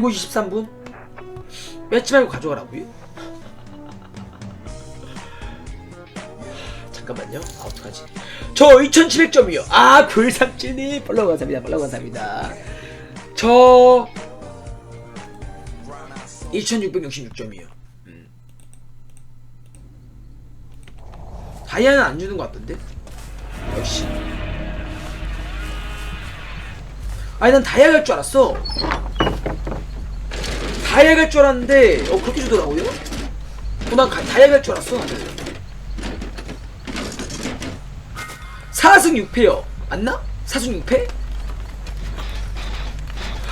7시 13분? 뺏지 말고 가져가라고요? 잠깐만요. 아, 어떡하지? 저 2700점이요. 아, 불삼칠님. 팔로우 감사합니다. 팔로우 감사합니다. 저 2666점이요. 음. 다이아는 안 주는 것 같던데? 역시. 아니, 난 다이아 갈줄 알았어. 다이아 갈줄 알았는데, 어, 그렇게 주더라고요? 어, 난 가- 다이아 갈줄 알았어. 나는. 4승 6패요. 맞나? 4승 6패?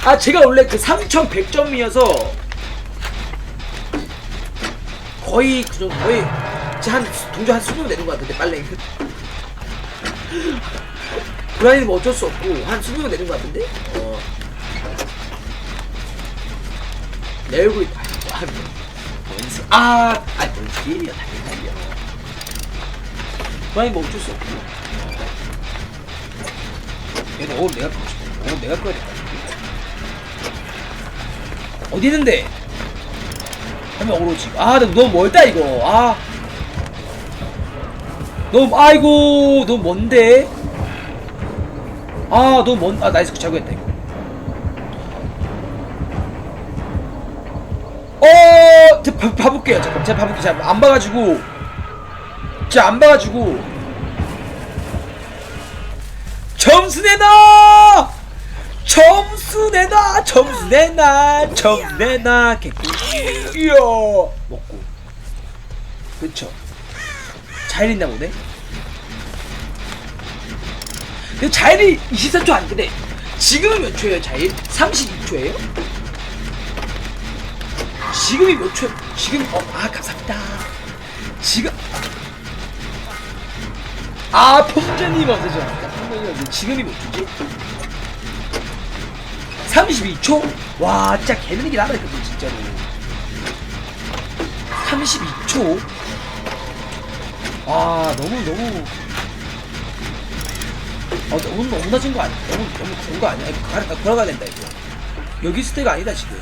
아, 제가 원래 그 3100점이어서 거의 그 정도, 거의 한 동조 한 20명 내는 것 같은데, 빨랭이. 브라이는 뭐 어쩔 수 없고, 한 20명 내는 것 같은데? 어. 내 얼굴이, 아, 아, 뭔 소- 아, 아, 뭔 소리야. 브라이 뭐 어쩔 수 없고. 얘는 오늘 내가 끄고 싶어. 오늘 내가 끄야 같은데. 어디 있는데? 하면 오로지. 아, 너무 멀다, 이거. 아. 너무, 아이고, 너무 먼데? 아, 너무 먼, 아, 나이스, 잘 구했다, 이거. 어, 제가 봐, 봐볼게요. 잠깐, 제가 봐볼게요. 제가 안 봐가지고. 제가 안 봐가지고. 점수 내놔! 점수 내놔! 점수 내놔! 점수 내놔! 개꿀 이야! 먹고. 그쵸. 잘 있나 보네? 근데 자일이 23초 안 되네. 지금은 몇 초예요, 자일? 32초예요? 지금이 몇 초? 지금, 어, 아, 감사합니다. 지금, 아, 평전님 어서죠. 평전님 어서 지금이 몇 초지? 32초? 와, 진짜 개느리긴 하다, 그거 진짜로. 32초? 아, 너무, 너무. 아, 너무, 너무 낮은 거 아니야? 너무, 너무 그런 거 아니야? 이거 가, 걸어가야 된다, 이거. 여기 때가 아니다, 지금.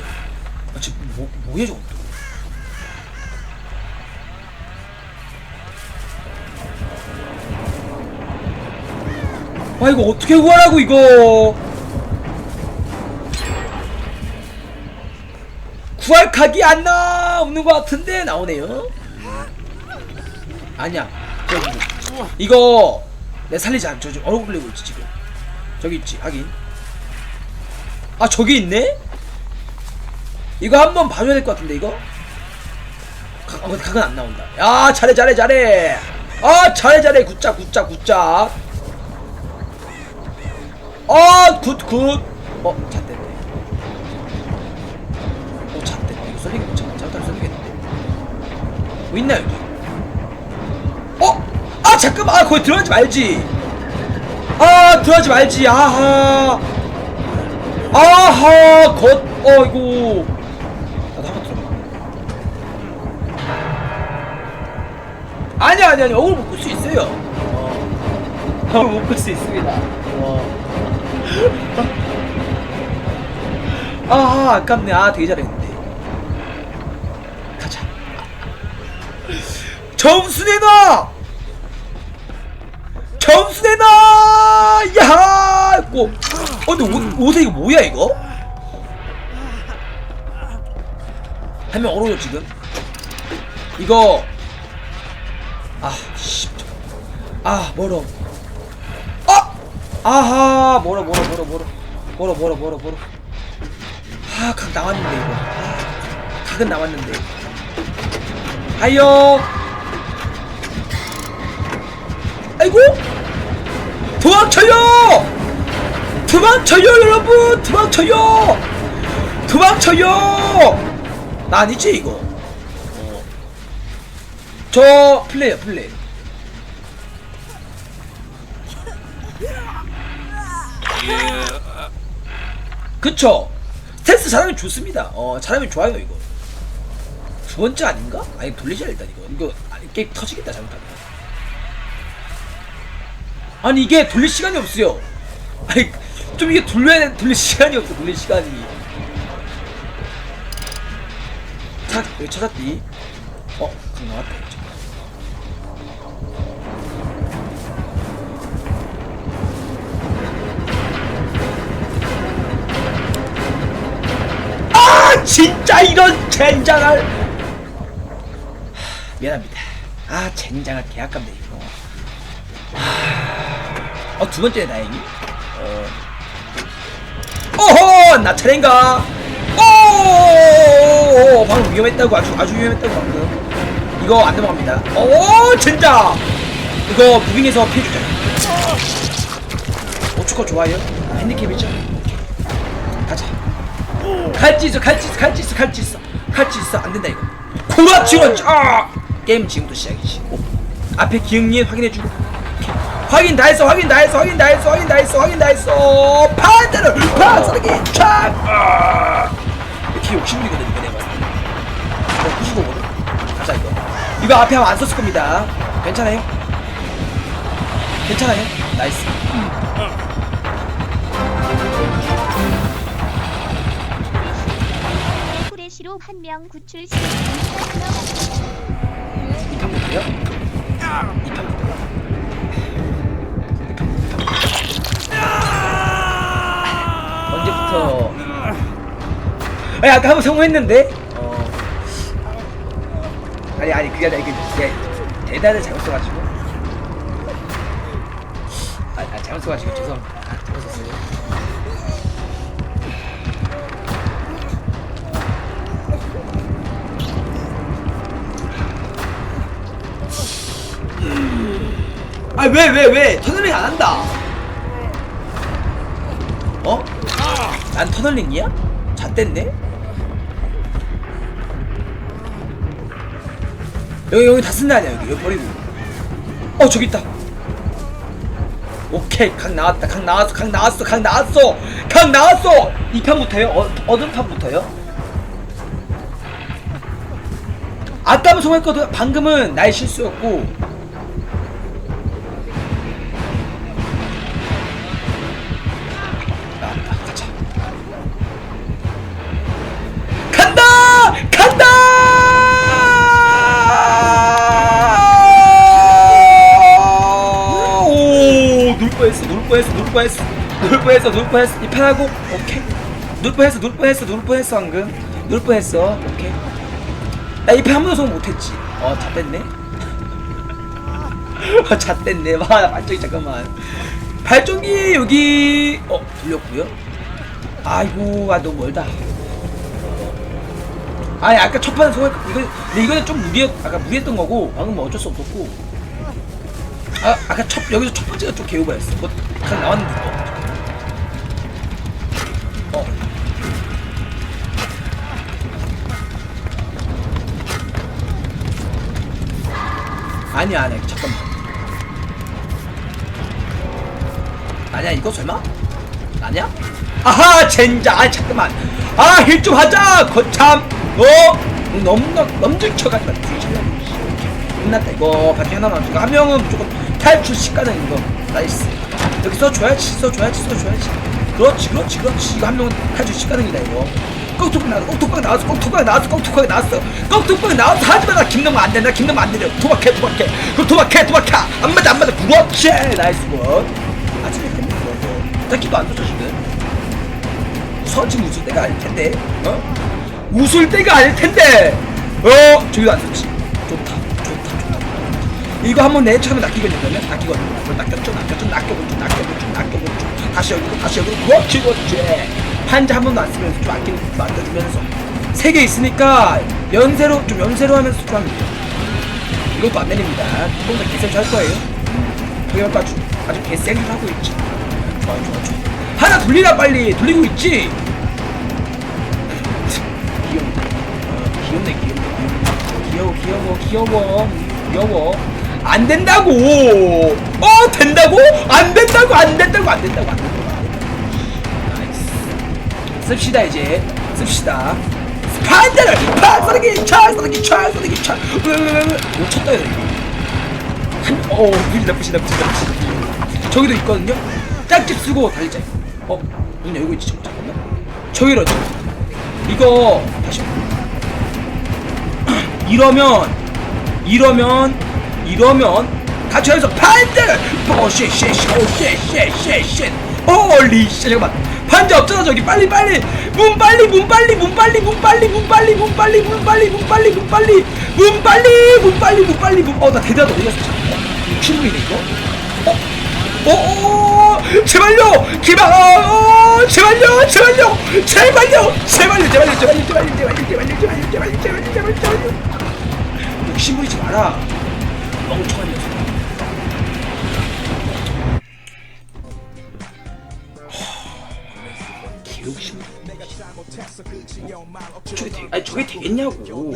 아, 지금 뭐, 뭐야, 저거 또. 아 이거 어떻게 구하라고 이거 구할 각이 안 나! 없는 것 같은데 나오네요 아니야 저기 이거 내 살리지 않죠 저 얼굴 흘리고 있지 지금 저기 있지 하긴 아 저기 있네? 이거 한번 봐줘야 될 것 같은데 이거 각, 어, 각은 안 나온다 야 잘해 잘해 잘해 아 잘해 잘해 굿짝 굿짝 굿짝 어, 굿, 굿. 어, 잣됐네. 어, 잣됐네. 이거 썰리겠네. 잠깐, 잠깐 썰리겠는데. 뭐 있나, 여기? 어? 아, 잠깐만. 아, 거기 들어가지 말지. 아, 들어가지 말지. 아하. 아하, 겉, 어이구. 아니, 아니, 아니. 얼굴 묶을 수 있어요. 어. 얼굴 묶을 수 있습니다. 어. 아 아깝네 아 되게 잘했는데 가자 점수 내놔 점수 내놔 야 뭐, 어 근데 옷, 옷에 이거 뭐야 이거 한 명 얼어져 지금 이거 아, 씨. 아, 멀어. 아! 아하, 멀어, 멀어, 멀어, 멀어. 멀어, 멀어, 멀어, 멀어. 아, 각 나왔는데, 이거. 아, 각은 나왔는데. 하이요! 아이고! 도망쳐요! 도망쳐요, 여러분! 도망쳐요! 도망쳐요! 나 아니지, 이거? 저 플레이야 플레이. 그쵸? 스탠스 잘하면 좋습니다. 어 잘하면 좋아요 이거. 두 번째 아닌가? 아니 돌리자 일단 이거. 이거 아니, 게임 터지겠다 잘못하면. 아니 이게 돌릴 시간이 없어요. 아니 좀 이게 돌려야 돼 돌릴 시간이 없어 돌릴 시간이. 찾 여기 찾았디. 어 강 나왔다 진짜 이런 젠장할 하, 미안합니다. 아 젠장할 계약감네 이거. 어두 번째 다행히. 어. 오호 나 차례인가? 오! 방금 위험했다고 아주 아주 위험했다고 방금. 이거 안 넘어갑니다. 오 진짜 이거 무빙에서 피해 주자. 오축거 좋아요. 핸디캡이죠? 가자 갈지 있어 갈지 있어 갈지 있어 갈지 있어. 갈지 있어. 안 된다 이거. 그렇지 그렇지 아! 게임 지금부터 시작이지. 오. 앞에 기흥리 확인해주고. 확인 다 했어 확인 다 했어 확인 다 했어 확인 다 했어 확인 다 했어. 반대로. 반사르기 촥 아. 이렇게 욕심부리거든 이거 내가. 이거 부수거든. 가자 이거. 이거 앞에 하면 안 썼을 겁니다. 괜찮아요? 괜찮아요? 나이스. 후 한 명 구출 시 못해요? 언제부터? 아니 아까 한번 성공했는데? 어. 아니 아니 그게 아니라 이게 이게 대단히 잘못 써가지고. 아, 아 잘못 써가지고 죄송합니다 아왜왜 왜 터널링 안 한다 어? 난 터널링이야? 잣됐네? 여기 여기 다 쓴다 아니야 여기 여기 버리고 어 저기 있다 오케이 각 나왔다 각 나왔어 각 나왔어 각 나왔어 각 나왔어 이 판부터요? 어, 어떤 판부터요? 아까는 성공했거든 방금은 나의 실수였고 뻔했어 놀 뻔했어 놀 뻔했어 놀 뻔했어 이 판하고 오케이. 놀 뻔했어 놀 뻔했어 놀 뻔했어 방금? 놀 뻔했어 오케이. 나이판 한 번도 성공 못했지. 어 잣됐네. 어 잣됐네. 와나 발전기 잠깐만. 발전기 여기 어 돌렸고요. 아이고 아 너무 멀다. 아니 아까 첫 판은 성공 이거 근데 이거는 좀 무리했 아까 무리했던 거고 방금 뭐 어쩔 수 없었고 아 아까 첫 여기서 첫 번째가 좀 개오바였어. 뭐 그냥 나왔는데 또. 어. 아니야 아니야 잠깐만. 아니야 이거 설마? 아니야? 아하 젠장. 아 잠깐만. 아힐 좀 하자 거참. 어? 넘넘 넘들 쳐가지고 뒤질라고 끝났다 이거. 바퀴 하나 남았어 한 명은 무조건 탈출 시가는 이거 나이스 여기 써줘야지 써줘야지 써줘야지. 그렇지 그렇지 그렇지. 이거 한 명은 탈출 시가능이다 이거. 꺽톡박 나왔어 꺽톡박 나왔어 꺽톡박 나왔어 꺽톡박 나왔어. 꺽톡박 나왔어. 하지마 나 김넘어 안 된다 김넘어 안 된다. 도박해 도박해. 그럼 도박해 도박해. 안 맞아 안 맞아 그렇지. 나이스 굿. 아침에 했네 그거 딱히도 안서 지금? 웃을 때가 아닐 텐데 어? 웃을 때가 아닐 텐데. 어? 저기도 안 좋다 좋다 이거 한번 내 처음에 낚이거든요 낚이거든요. 그걸 낚였죠 낚였죠. 낚여보죠 낚여보죠 낚여보죠 다시 여기로 다시 여기로 그렇지 그렇지. 판자 한 번도 안 쓰면서 좀 아끼는 좀 아껴주면서. 세 개 있으니까 연세로 좀 연세로 하면서 좀 하면 돼요. 이것도 안 내립니다. 조금 더 개센 할 거예요. 그래갖고 아주 아주 개센 하고 있지. 좋아 좋아 좋아. 하나 돌리라 빨리. 돌리고 있지? 귀엽네 어, 귀엽네 귀엽네. 귀여워 귀여워 귀여워. 귀여워 안 된다고. 어 된다고? 안 된다고 안 된다고 안 된다고 안 된다고. 나이스. 씁시다 이제. 씁시다. 반대를 파서기 차서기 차서기 차 이거 쳤다 해야 돼 이거 한어 부시다 부시다 부시다 부시다 저기도 있거든요? 짝집 쓰고 달리자. 어? 문 열고 있지 잠깐만. 저기로 이거 다시. 이러면 이러면 이러면 같이 해서 반대 오쉣쉣쉣오쉣쉣쉣쉣 홀리 씨 잠깐만 반대 없잖아 저기 빨리 빨리 문 빨리 문 빨리 문 빨리 문 빨리 문 빨리 문 빨리 문 빨리 문 빨리 문 빨리 문 빨리 문 빨리 문 빨리 문어나 대단 어디 갔어 친구이네 이거 어? 어, 어, 어, 제발요! 기방, 어, 어! 제발요! 제발요! 제발요! 제발요! 제발요! 제발요! 제발요! 제발요! 제발요! 제발요! 제발요! 욕심 부리지 마라. 멍청한 녀석. 개욕심. 저게 되, 아니 저게 되겠냐고.